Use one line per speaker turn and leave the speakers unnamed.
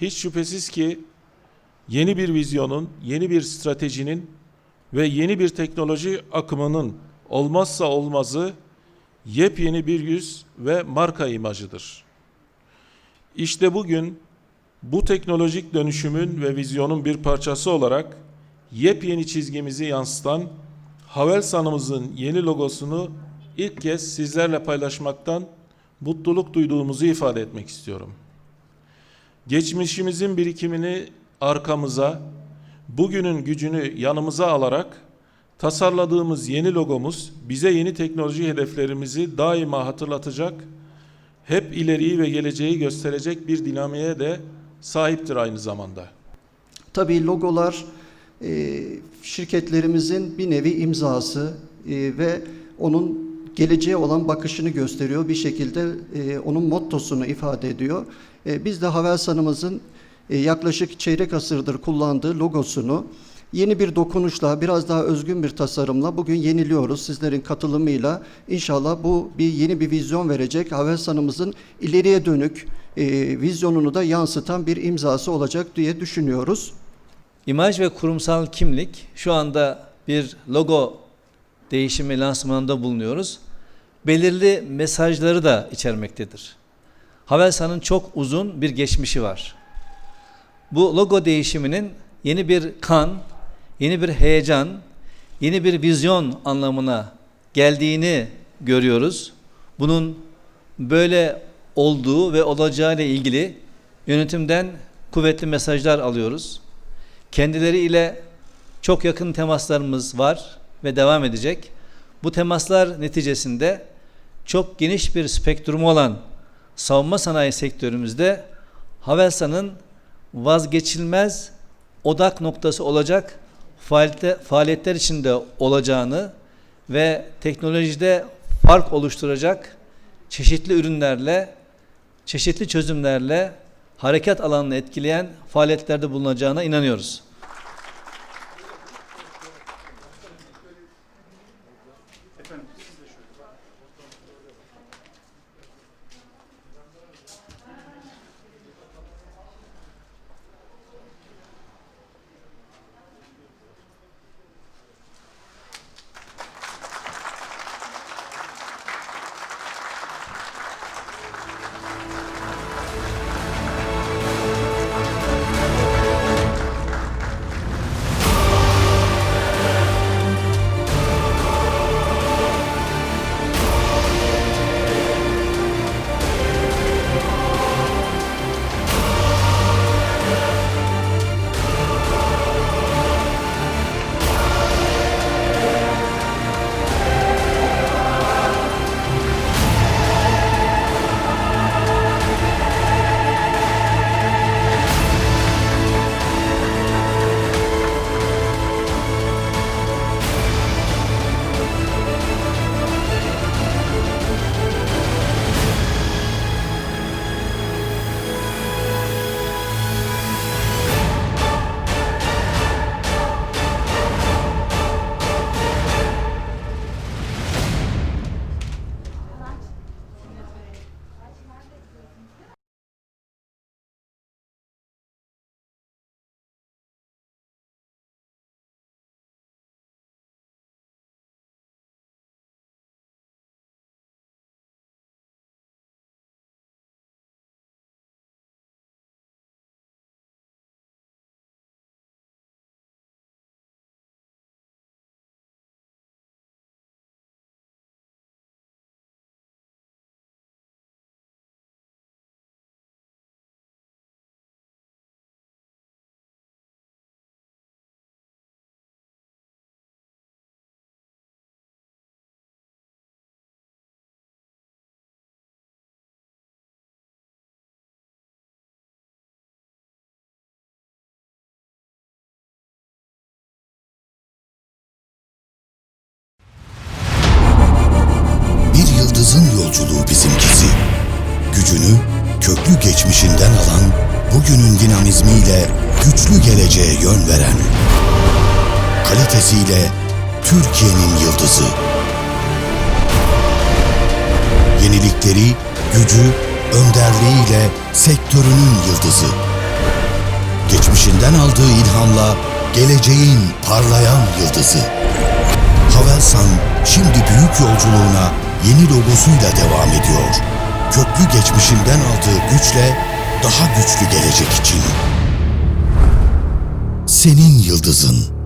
hiç şüphesiz ki yeni bir vizyonun, yeni bir stratejinin ve yeni bir teknoloji akımının olmazsa olmazı yepyeni bir yüz ve marka imajıdır. İşte bugün bu teknolojik dönüşümün ve vizyonun bir parçası olarak yepyeni çizgimizi yansıtan Havelsan'ımızın yeni logosunu ilk kez sizlerle paylaşmaktan mutluluk duyduğumuzu ifade etmek istiyorum. Geçmişimizin birikimini arkamıza, bugünün gücünü yanımıza alarak tasarladığımız yeni logomuz bize yeni teknoloji hedeflerimizi daima hatırlatacak, hep ileriyi ve geleceği gösterecek bir dinamiğe de sahiptir aynı zamanda.
Tabii logolar e, şirketlerimizin bir nevi imzası e, ve onun geleceğe olan bakışını gösteriyor. Bir şekilde e, onun mottosunu ifade ediyor. E, biz de Havelsan'ımızın e, yaklaşık çeyrek asırdır kullandığı logosunu yeni bir dokunuşla, biraz daha özgün bir tasarımla bugün yeniliyoruz. Sizlerin katılımıyla inşallah bu bir yeni bir vizyon verecek. Havelsan'ımızın ileriye dönük e, vizyonunu da yansıtan bir imzası olacak diye düşünüyoruz.
İmaj ve kurumsal kimlik şu anda bir logo değişimi lansmanında bulunuyoruz. Belirli mesajları da içermektedir. Havelsan'ın çok uzun bir geçmişi var. Bu logo değişiminin yeni bir kan, yeni bir heyecan, yeni bir vizyon anlamına geldiğini görüyoruz. Bunun böyle olduğu ve olacağı ile ilgili yönetimden kuvvetli mesajlar alıyoruz. Kendileriyle çok yakın temaslarımız var ve devam edecek. Bu temaslar neticesinde çok geniş bir spektrumu olan savunma sanayi sektörümüzde Havelsan'ın vazgeçilmez odak noktası olacak faaliyette, faaliyetler içinde olacağını ve teknolojide fark oluşturacak çeşitli ürünlerle, çeşitli çözümlerle harekat alanını etkileyen faaliyetlerde bulunacağına inanıyoruz.
Bizimkisi. Gücünü köklü geçmişinden alan, bugünün dinamizmiyle güçlü geleceğe yön veren. Kalitesiyle Türkiye'nin yıldızı. Yenilikleri, gücü, önderliğiyle sektörünün yıldızı. geçmişinden aldığı ilhamla geleceğin parlayan yıldızı. Havelsan şimdi büyük yolculuğuna yeni logosuyla devam ediyor. Köklü geçmişinden aldığı güçle daha güçlü gelecek için. Senin yıldızın.